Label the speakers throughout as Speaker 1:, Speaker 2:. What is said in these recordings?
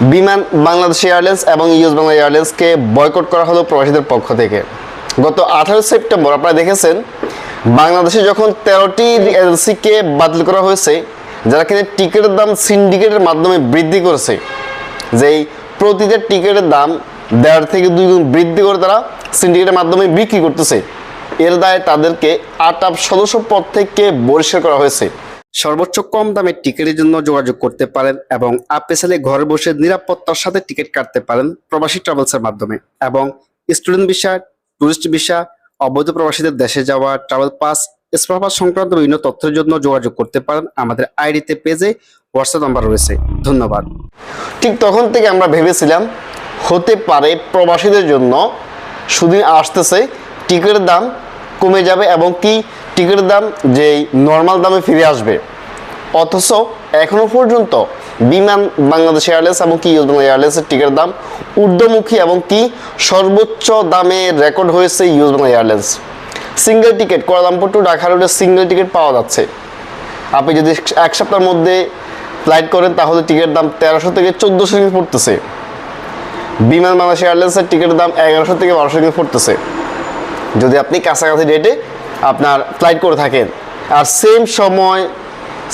Speaker 1: বিমান, বাংলাদেশ এয়ারলাইন্স এবং ইউএস বাংলা এয়ারলাইন্সকে বয়কট করা হলো প্রবাসীদের পক্ষ থেকে। গত আঠারো সেপ্টেম্বর আপনারা দেখেছেন, বাংলাদেশে যখন তেরোটি এজেন্সিকে বাতিল করা হয়েছে, যারা কিনা টিকিটের দাম সিন্ডিকেটের মাধ্যমে বৃদ্ধি করেছে, যেই প্রতিটা টিকিটের দাম দেড় থেকে দুই গুণ বৃদ্ধি করে তারা সিন্ডিকেটের মাধ্যমে বিক্রি করতেছে। এর দায়ে তাদেরকে আট আপ সদস্য পদ থেকে বহিষ্কার করা হয়েছে। সর্বোচ্চ কম দামে টিকিটের জন্য যোগাযোগ করতে পারেন এবং আপনি চাইলে ঘরে বসে নিরাপত্তার সাথে টিকিট কাটতে পারেন প্রবাসী ট্রাভেলসের মাধ্যমে। এবং স্টুডেন্ট ভিসা, টুরিস্ট ভিসা, অবৈধ প্রবাসীদের দেশে যাওয়া, ট্রাভেল পাস স্পার পাস সংক্রান্ত বিভিন্ন তথ্যের জন্য যোগাযোগ করতে পারেন। আমাদের আইডিতে পেজে হোয়াটসঅ্যাপ নাম্বার রয়েছে। ধন্যবাদ। ঠিক তখন থেকে আমরা ভেবেছিলাম হতে পারে প্রবাসীদের জন্য সুদিন আসতেছে টিকিটের দাম কমে যাবে এবং কি টিকিটের দাম যেই নর্মাল দামে ফিরে আসবে। অথচ এখনও পর্যন্ত বিমান বাংলাদেশ এয়ারলাইন্স এবং কি ইউএস এয়ারলাইন্সের টিকিটের দাম ঊর্ধ্বমুখী এবং কি সর্বোচ্চ দামে রেকর্ড হয়েছে US airlines single ticket Kuala Lumpur to Dhaka রোডের সিঙ্গেল টিকিট পাওয়া যাচ্ছে। আপনি যদি এক সপ্তাহের মধ্যে ফ্লাইট করেন, তাহলে টিকিটের দাম তেরোশো থেকে চোদ্দোশো রিঙ্গিত পড়তেছে। বিমান বাংলাদেশ এয়ারলাইন্সের টিকিটের দাম এগারোশো থেকে বারোশো রিঙ্গিত পড়তেছে। যদি আপনি কাছাকাছি ডেটে আপনার ফ্লাইট করে থাকেন, আর সেম সময়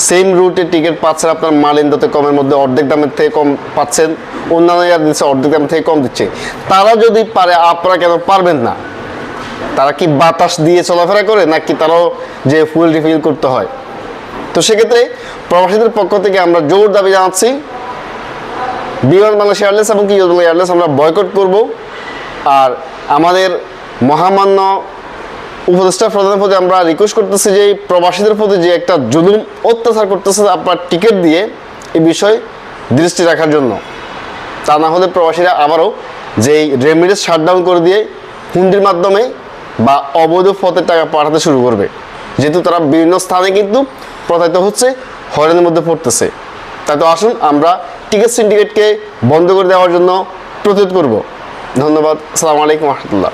Speaker 1: সেম রুটে টিকিট পাচ্ছেন আপনার মালিন্দাতে কমের মধ্যে, অর্ধেক দামের থেকে কম পাচ্ছেন, অন্যান্য দিচ্ছে অর্ধেক দামের থেকে কম দিচ্ছে। তারা যদি পারে, আপনারা কেন পারবেন না? তারা কি বাতাস দিয়ে চলাফেরা করে, নাকি তারাও যে ফুল রিফিল করতে হয়? তো সেক্ষেত্রে প্রবাসীদের পক্ষ থেকে আমরা জোর দাবি জানাচ্ছি বিমান বাংলাদেশ এয়ারলাইন্স এবং কি এয়ারলাইন্স আমরা বয়কট করব, আর আমাদের মহামান্য উপদেষ্টা প্রধানের প্রতি আমরা রিকোয়েস্ট করতেছি যে এই প্রবাসীদের প্রতি যে একটা জুলুম, অত্যাচার করতেছে আপনার টিকিট দিয়ে এই বিষয়ে দৃষ্টি রাখার জন্য। তা না হলে প্রবাসীরা আবারও যেই রেমিডেস শাটডাউন করে দিয়ে হুন্ডির মাধ্যমে বা অবৈধ পথের টাকা পাঠাতে শুরু করবে। যেহেতু তারা বিভিন্ন স্থানে কিন্তু প্রতারিত হচ্ছে, হয়রানির মধ্যে পড়তেছে। তাই তো আসুন আমরা টিকিট সিন্ডিকেটকে বন্ধ করে দেওয়ার জন্য প্রতিরোধ করব। ধন্যবাদ। আসসালামু আলাইকুম রহমতুল্লাহ।